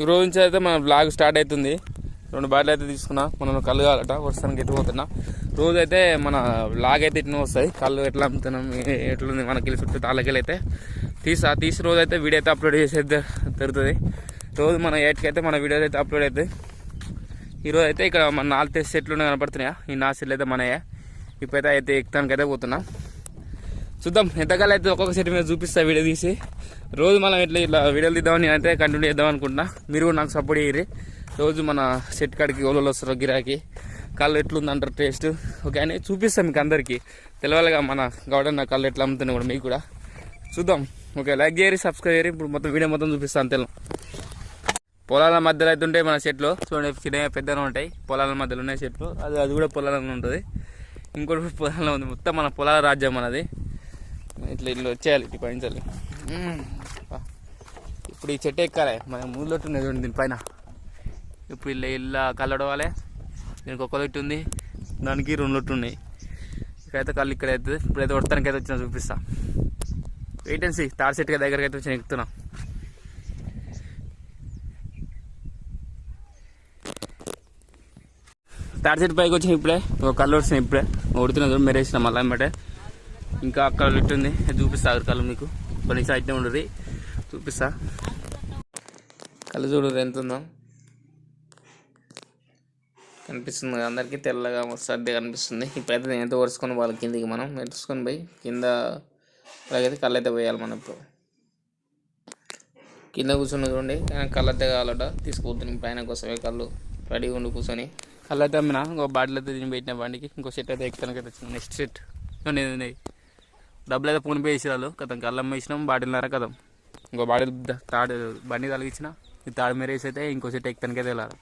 ఈ రోజు నుంచి అయితే మన బ్లాగ్ స్టార్ట్ అవుతుంది. రెండు బాటిల్ అయితే తీసుకున్నా. మనం కళ్ళు కావాలట. వర్షానికి ఎత్తిపోతున్నా రోజు అయితే మన బ్లాగ్ అయితే ఇట్లా వస్తాయి. కళ్ళు ఎట్లా అమ్ముతున్నాం ఎట్లుంది మనకి వెళ్ళి చుట్టూ తాళ్ళకెళ్ళి అయితే. తీసి ఆ తీసి రోజు అయితే వీడియో అయితే అప్లోడ్ చేసేది జరుగుతుంది రోజు మన ఎయిట్కి అయితే మన వీడియోస్ అయితే అప్లోడ్ అవుతాయి. ఈరోజు అయితే ఇక్కడ మన నాలుగు సెట్లు కనపడుతున్నాయా? ఈ నాలుగు సెట్లు అయితే మనయే. ఇప్పుడైతే అయితే ఎక్కుతానికి అయితే పోతున్నా. చూద్దాం ఎంతకాలం అయితే ఒక్కొక్క సెట్ మీద చూపిస్తా వీడియో తీసి. రోజు మనం ఇట్లా ఇట్లా వీడియోలు తీద్దామని అయితే కంటిన్యూ చేద్దాం అనుకుంటున్నా. మీరు కూడా నాకు సపోర్ట్ చేయరు రోజు మన సెట్ కాడికి ఓలలో వస్తారు గిరాకి. కళ్ళు ఎట్లుంది అంటారు టేస్ట్ ఓకే అని చూపిస్తాం మీకు అందరికీ. తెలవాలిగా మన గౌడన్న కళ్ళు ఎట్లా అమ్ముతున్నాయి కూడా మీకు కూడా. చూద్దాం. ఓకే లైక్ చేయరు సబ్స్క్రైబ్ చేయరు ఇప్పుడు మొత్తం వీడియో మొత్తం చూపిస్తాను తెలం పొలాల మధ్యలో అయితే ఉంటాయి మన చెట్లు. చూడండి చిన్నగా పెద్దగా ఉంటాయి. పొలాల మధ్యలో ఉన్నాయి చెట్లు. అది అది కూడా పొలాలలో ఉంటుంది. ఇంకోటి పొలాలలో ఉంది. మొత్తం మన పొలాల రాజ్యం మనది. ఇట్లా ఇల్లు వచ్చేయాలి ఇటు పైంచాలి ఇప్పుడు ఈ చెట్టు ఎక్కాలి మన మూలొట్టు ఉన్నది చూడండి దీనిపైన ఇప్పుడు ఇల్లు ఇల్లు కల్లడవాలి దీనికి ఒక లొట్టు ఉంది దానికి రెండు లొట్టు ఉన్నాయి. ఇక్కడైతే కళ్ళు ఇక్కడ అవుతుంది ఇప్పుడైతే వడతానికి అయితే వచ్చినా చూపిస్తా. వెయిట్ అండ్ సీ తాడి చెట్టు దగ్గరికి అయితే వచ్చి ఎక్కుతున్నా. తాడి చెట్టు పైకి వచ్చిన ఇప్పుడే ఒక కళ్ళు వచ్చినాయి ఇప్పుడే. ఉడుతున్నా చూడు మెరేసిన మళ్ళీ ఇంకా అక్కడ లిట్ ఉంది చూపిస్తా ఆరు కళ్ళు మీకు. కొన్ని సైడ్ ఉండదు చూపిస్తా. కళ్ళు చూడు ఎంత ఉందో. కనిపిస్తుంది అందరికీ. తెల్లగా సర్ది కనిపిస్తుంది. ఇప్పుడైతే ఎంత ఒరుసుకొని వాళ్ళ కిందికి మనం. మెరుచుకొని పోయి కింద అలాగైతే కళ్ళు అయితే పోయాలి మనం ఇప్పుడు. కింద కూర్చుని చూడండి. కానీ కళ్ళు అయితే కావాలట. తీసుకుపోతుంది పైన కోసమే కళ్ళు. రెడీగా ఉండి కూర్చొని. కళ్ళు అయితే అమ్మిన? ఇంకో బాటిల్ అయితే దీన్ని పెట్టిన బండికి. ఇంకో సెట్ అయితే ఎక్కడానికి అయితే వచ్చింది. నెక్స్ట్ సెట్ ఉన్నాయి ఉన్నాయి డబ్బులు అయితే ఫోన్పే పే చేసిరాలు కథం కళ్ళం వేసినాం బాటిల్నారా కథం. ఇంకో బాటిల్ తాడు బండి తలిగించిన ఈ తాడు మీద వేసి అయితే ఇంకో సెట్ ఎక్కడానికి అయితే వెళ్ళాలి